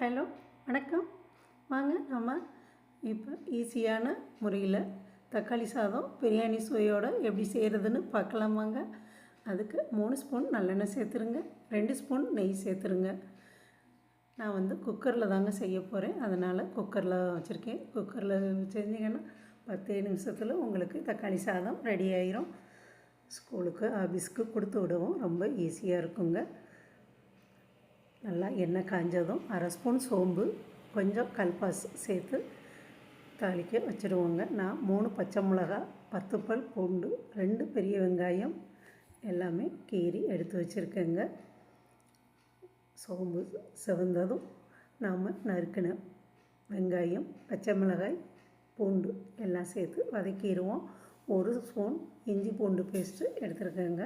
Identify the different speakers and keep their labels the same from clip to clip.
Speaker 1: Hello வணக்கம். வாங்க நம்ம இப்போ ஈஸியான முறையில் தக்காளி சாதம் பிரியாணி சுவையோடு எப்படி செய்கிறதுன்னு பார்க்கலாம் வாங்க. அதுக்கு மூணு ஸ்பூன் நல்லெண்ணெய் சேர்த்துருங்க ரெண்டு ஸ்பூன் நெய் சேர்த்துருங்க. நான் வந்து குக்கரில் தாங்க செய்ய போகிறேன் அதனால் குக்கரில் வச்சுருக்கேன். குக்கரில் செஞ்சீங்கன்னா பத்து நிமிஷத்தில் உங்களுக்கு தக்காளி சாதம் ரெடி ஆயிரும். ஸ்கூலுக்கு ஆஃபீஸ்க்கு கொடுத்து விடவும் ரொம்ப ஈஸியாக இருக்குங்க. நல்லா எண்ணெய் காஞ்சதும் அரை ஸ்பூன் சோம்பு கொஞ்சம் கல்பாஸ் சேர்த்து தாளிக்க வச்சுருவோங்க. நான் மூணு பச்சை மிளகா பத்து பல் பூண்டு ரெண்டு பெரிய வெங்காயம் எல்லாமே கீறி எடுத்து வச்சுருக்கேங்க. சோம்பு செவந்ததும் நாம் நறுக்கின வெங்காயம் பச்சை மிளகாய் பூண்டு எல்லாம் சேர்த்து வதக்கிடுவோம். ஒரு ஸ்பூன் இஞ்சி பூண்டு பேஸ்ட்டு எடுத்துருக்கேங்க.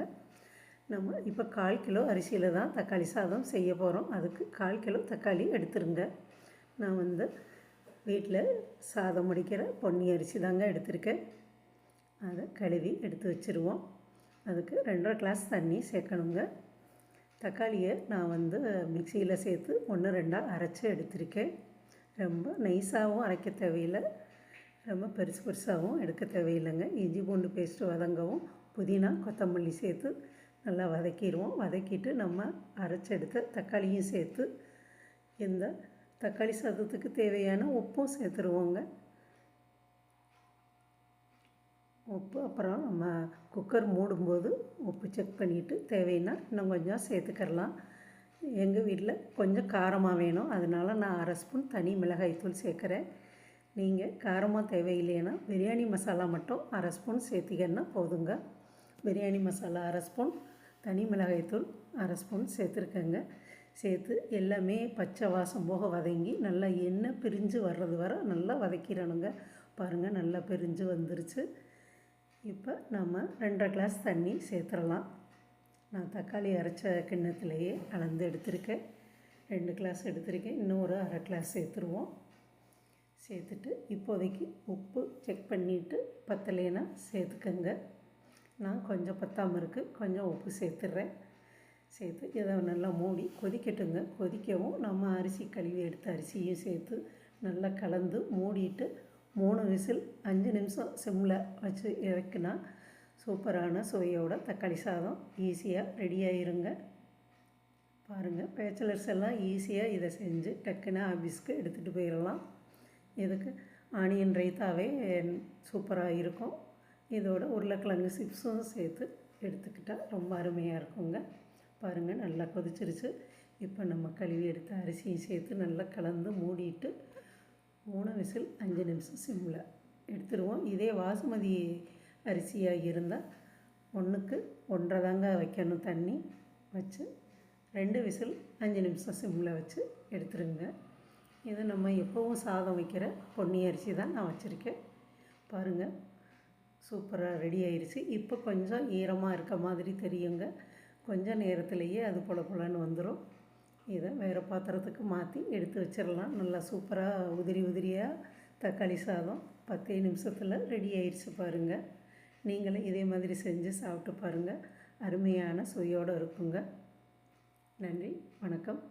Speaker 1: நம்ம இப்போ கால் கிலோ அரிசியில் தான் தக்காளி சாதம் செய்ய போகிறோம் அதுக்கு கால் கிலோ தக்காளி எடுத்துருங்க. நான் வந்து வீட்டில் சாதம் முடிக்கிற பொன்னி அரிசி தாங்க எடுத்திருக்கேன். அதை கழுவி எடுத்து வச்சுருவோம். அதுக்கு ரெண்டரை கிளாஸ் தண்ணி சேர்க்கணுங்க. தக்காளியை நான் வந்து மிக்சியில் சேர்த்து ஒன்று ரெண்டாக அரைச்சி எடுத்திருக்கேன். ரொம்ப நைஸாகவும் அரைக்க தேவையில்லை. ரொம்ப பெருசு பெருசாகவும் எடுக்க தேவையில்லைங்க. இஞ்சி பூண்டு பேஸ்ட்டு வதங்கவும் புதினா கொத்தமல்லி சேர்த்து நல்லா வதக்கிடுவோம். வதக்கிட்டு நம்ம அரைச்செடுத்த தக்காளியும் சேர்த்து இந்த தக்காளி சாதத்துக்கு தேவையான உப்பும் சேர்த்துருவோங்க. உப்பு அப்புறம் நம்ம குக்கர் மூடும்போது உப்பு செக் பண்ணிவிட்டு தேவைன்னா இன்னும் கொஞ்சம் சேர்த்துக்கரலாம் எங்கள் வீட்டில் கொஞ்சம் காரமாக வேணும். அதனால் நான் அரை ஸ்பூன் தனி மிளகாய்த்தூள் சேர்க்குறேன். நீங்கள் காரமாக தேவையில்லைன்னா பிரியாணி மசாலா மட்டும் அரை ஸ்பூன் சேர்த்திங்கன்னா போதுங்க. பிரியாணி மசாலா அரை ஸ்பூன் தனி மிளகாய்த்தூள் அரை ஸ்பூன் சேர்த்துருக்கேங்க. சேர்த்து எல்லாமே பச்சை வாசம் போக வதங்கி நல்லா எண்ணெய் பிரிஞ்சு வர்றது வர நல்லா வதக்கிடணுங்க. பாருங்கள் நல்லா பிரிஞ்சு வந்துருச்சு. இப்போ நம்ம ரெண்டரை கிளாஸ் தண்ணி சேர்த்துடலாம். நான் தக்காளி அரைச்ச கிண்ணத்துலேயே அளந்து எடுத்திருக்கேன். ரெண்டு கிளாஸ் எடுத்திருக்கேன். இன்னும் ஒரு அரை கிளாஸ் சேர்த்துருவோம். சேர்த்துட்டு இப்போதைக்கு உப்பு செக் பண்ணிவிட்டு பத்தலைனா சேர்த்துக்கங்க. நான் கொஞ்சம் பத்தாமல் இருக்குது கொஞ்சம் உப்பு சேர்த்துட்றேன் சேர்த்து இதை நல்லா மூடி கொதிக்கட்டுங்க. கொதிக்கவும் நம்ம அரிசி கழுவி எடுத்த அரிசியும் சேர்த்து நல்லா கலந்து மூடிட்டு மூணு விசில் அஞ்சு நிமிஷம் சிம்மில் வச்சு இறக்குனா சூப்பரான சுவையோட தக்காளி சாதம் ஈஸியாக ரெடியாகிருங்க பாருங்கள் பேச்சுலர்ஸ் எல்லாம் ஈஸியாக இதை செஞ்சு டக்குன்னு ஆஃபீஸ்க்கு எடுத்துகிட்டு போயிடலாம் இதுக்கு ஆனியன் ரைத்தாவே சூப்பராக இருக்கும். இதோட உருளைக்கிழங்கு சிப்ஸும் சேர்த்து எடுத்துக்கிட்டால் ரொம்ப அருமையாக இருக்குங்க. பாருங்கள் நல்லா கொதிச்சிருச்சு. இப்போ நம்ம கழுவி எடுத்த அரிசியும் சேர்த்து நல்லா கலந்து மூடிட்டு மூணு விசில் அஞ்சு நிமிஷம் சிம்மில் எடுத்துருவோம். இதே வாசுமதி அரிசியாக இருந்தால் ஒன்றுக்கு ஒன்றரை தாங்க வைக்கணும் தண்ணி வச்சு. ரெண்டு விசில் அஞ்சு நிமிஷம் சிம்மில் வச்சு எடுத்துருங்க. இது நம்ம எப்போவும் சாதம் வைக்கிற பொன்னி அரிசி தான் நான் வச்சுருக்கேன். பாருங்கள் சூப்பராக ரெடி ஆயிடுச்சு இப்போ கொஞ்சம் ஈரமாக இருக்க மாதிரி தெரியுங்க. கொஞ்சம் நேரத்துலேயே அது பொல பொலன்னு வந்துடும் இதை வேறு பாத்திரத்துக்கு மாற்றி எடுத்து வச்சிடலாம் நல்லா சூப்பராக உதிரி உதிரியாக தக்காளி சாதம் பத்தே நிமிஷத்தில் ரெடி ஆயிடுச்சு பாருங்கள் நீங்களும் இதே மாதிரி செஞ்சு சாப்பிட்டு பாருங்கள் அருமையான சுவையோடு இருக்குங்க. நன்றி. வணக்கம்.